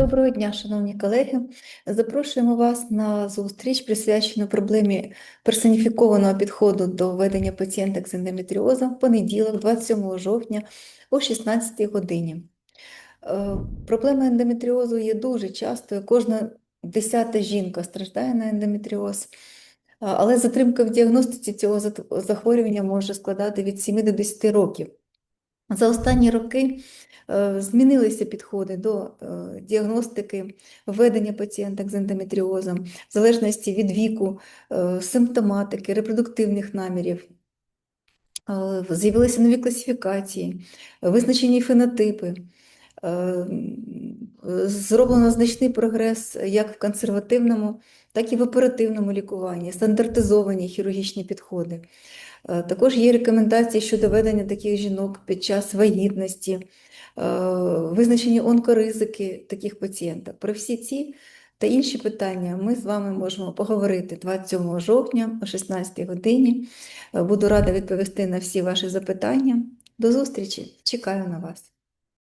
Доброго дня, шановні колеги. Запрошуємо вас на зустріч, присвячену проблемі персоніфікованого підходу до ведення пацієнток з ендометріозом в понеділок, 27 жовтня о 16 годині. Е, Проблема ендометріозу є дуже частою. Кожна десята жінка страждає на ендометріоз, але затримка в діагностиці цього захворювання може складати від 7 до 10 років. За останні роки е, змінилися підходи до е, діагностики введення пацієнток з ендометріозом, в залежності від віку, е, симптоматики, репродуктивних намірів. З'явилися нові класифікації, визначені фенотипи. Е, м, Зроблено значний прогрес як в консервативному, так і в оперативному лікуванні, стандартизовані хірургічні підходи. Е, Також є рекомендації щодо ведення таких жінок під час вагітності, е, визначені онкоризики таких пацієнток. Про всі ці та інші питання ми з вами можемо поговорити 27 жовтня о 16 годині. Е, Буду рада відповісти на всі ваші запитання. До зустрічі! Чекаю на вас.